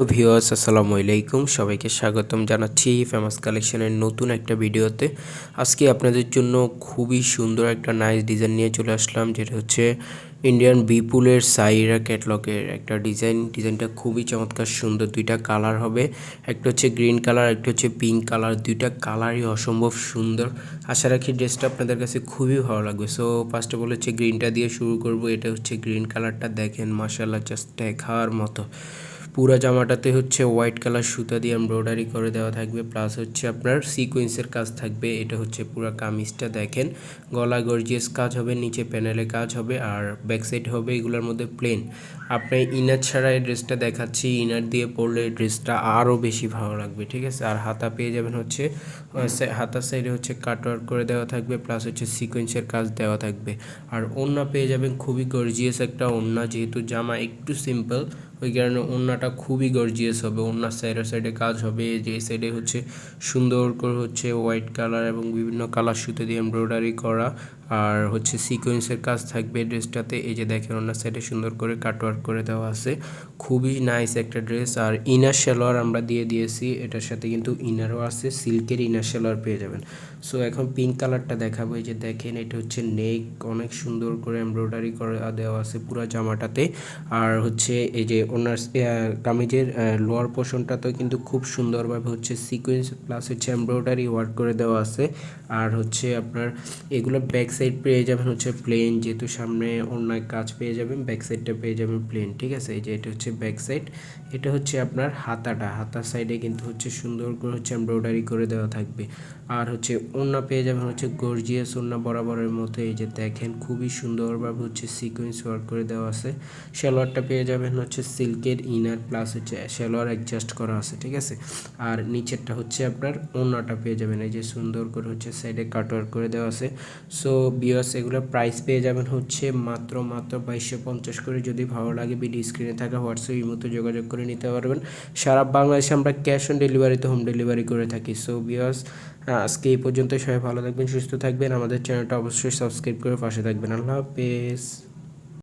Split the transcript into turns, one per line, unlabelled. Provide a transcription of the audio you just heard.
Viewers, আসসালামু আলাইকুম। সবাইকে স্বাগতম জানাচ্ছি ফেমাস কালেকশনের নতুন একটা ভিডিওতে। আজকে আপনাদের জন্য খুবই সুন্দর একটা নাইস ডিজাইন নিয়ে চলে আসলাম, যেটা হচ্ছে ইন্ডিয়ান বিপুলের সাইরা ক্যাটলগের একটা ডিজাইন ডিজাইনটা খুবই চমৎকার, সুন্দর দুইটা কালার হবে। একটা হচ্ছে গ্রিন কালার একটা হচ্ছে পিঙ্ক কালার দুইটা কালারই অসম্ভব সুন্দর। আশা রাখি ড্রেসটা আপনাদের কাছে খুবই ভালো লাগবে। সো ফার্স্ট অফ অল হচ্ছে গ্রিনটা দিয়ে শুরু করব। এটা হচ্ছে গ্রিন কালারটা দেখেন মাসাল্লাহ জাস্ট দেখার মতো। পুরো জামাটাতে হচ্ছে হোয়াইট কালার সুতা দিয়ে এমব্রয়ডারি করে দেওয়া থাকবে প্লাস হচ্ছে আপনার সিকোয়েন্সের কাজ থাকবে, এটা হচ্ছে পুরো কামিজটা দেখেন। গলা গর্জিয়াস কাজ হবে, নিচে প্যানেলে কাজ হবে, আর ব্যাক সাইড হবে, এগুলোর মধ্যে প্লেন আপনি ইনার ছাড়া এই ড্রেসটা দেখাচ্ছি ইনার দিয়ে পরলে ড্রেসটা আরও বেশি ভালো লাগবে, ঠিক আছে? আর হাতা পেয়ে যাবেন হচ্ছে হাতার সাইডে হচ্ছে কাটওয়ার্ক করে দেওয়া থাকবে প্লাস হচ্ছে সিকোয়েন্সের কাজ দেওয়া থাকবে। আর ওড়না পেয়ে যাবেন খুবই গর্জিয়াস একটা ওড়না, যেহেতু জামা একটু সিম্পল ওই কারণে ওড়নাটা খুবই গর্জিয়াস হবে, ওড়নার সাইডের সাইডে কাজ হবে, যে সাইডে হচ্ছে সুন্দর করে হচ্ছে হোয়াইট কালার এবং বিভিন্ন কালার সুতো দিয়ে এমব্রয়ডারি করা আর হচ্ছে সিকোয়েন্সের কাজ থাকবে ড্রেসটাতে। এই যে দেখেন, ওনার সাইডে সুন্দর করে কাটওয়ার্ক করে দেওয়া আছে। খুবই নাইস একটা ড্রেস আর ইনার সালোয়ার আমরা দিয়ে দিয়েছি। এটার সাথে কিন্তু ইনারও আছে। সিল্কের ইনার সালোয়ার পেয়ে যাবেন। সো এখন পিঙ্ক কালারটা দেখাবো। এই যে দেখেন, এটা হচ্ছে নেক অনেক সুন্দর করে এমব্রয়ডারি করে দেওয়া আছে পুরো জামাটাতে। আর হচ্ছে এই যে ওনার কামিজের লোয়ার পোর্শনটাতেও কিন্তু খুব সুন্দরভাবে হচ্ছে সিকোয়েন্স প্লাস হচ্ছে এমব্রয়ডারি ওয়ার্ক করে দেওয়া আছে। আর হচ্ছে আপনার, এগুলো ব্যাক সাইড পেয়ে যাবেন হচ্ছে প্লেন যেহেতু সামনে অন্য কাজ পেয়ে যাবেন ব্যাক সাইডটা পেয়ে যাবেন প্লেন ঠিক আছে? এই যে এটা হচ্ছে ব্যাক সাইড এটা হচ্ছে আপনার হাতাটা, হাতার সাইডে কিন্তু হচ্ছে সুন্দর করে হচ্ছে এমব্রয়ডারি করে দেওয়া থাকবে। আর হচ্ছে ওড়না পেয়ে যাবেন হচ্ছে গর্জিয়াস ওড়না বরাবরের মতো, এই যে দেখেন খুবই সুন্দরভাবে হচ্ছে সিকোয়েন্স ওয়ার্ক করে দেওয়া আছে। সালোয়ারটা পেয়ে যাবেন হচ্ছে সিল্কের ইনার প্লাস হচ্ছে সালোয়ার অ্যাডজাস্ট করা আছে, ঠিক আছে? আর নিচেরটা হচ্ছে আপনার ওড়নাটা পেয়ে যাবেন, এই যে সুন্দর করে হচ্ছে সাইডে কাটওয়ার্ক করে দেওয়া আছে। সো বিয়ার্স এগুলো প্রাইস পেয়ে যাবেন হচ্ছে মাত্র মাত্র বাইশশো পঞ্চাশ করে। যদি ভালো লাগে ভিডিও স্ক্রিনে থাকা হোয়াটসঅ্যাপ এই মতো যোগাযোগ করে নিতে পারবেন। সারা বাংলাদেশে আমরা ক্যাশ অন ডেলিভারিতে হোম ডেলিভারি করে থাকি। সো বিয়স আজকে এই পর্যন্ত সবাই ভালো থাকবেন, সুস্থ থাকবেন। আমাদের চ্যানেলটা অবশ্যই সাবস্ক্রাইব করে পাশে থাকবেন। আল্লাহ হাফেজ।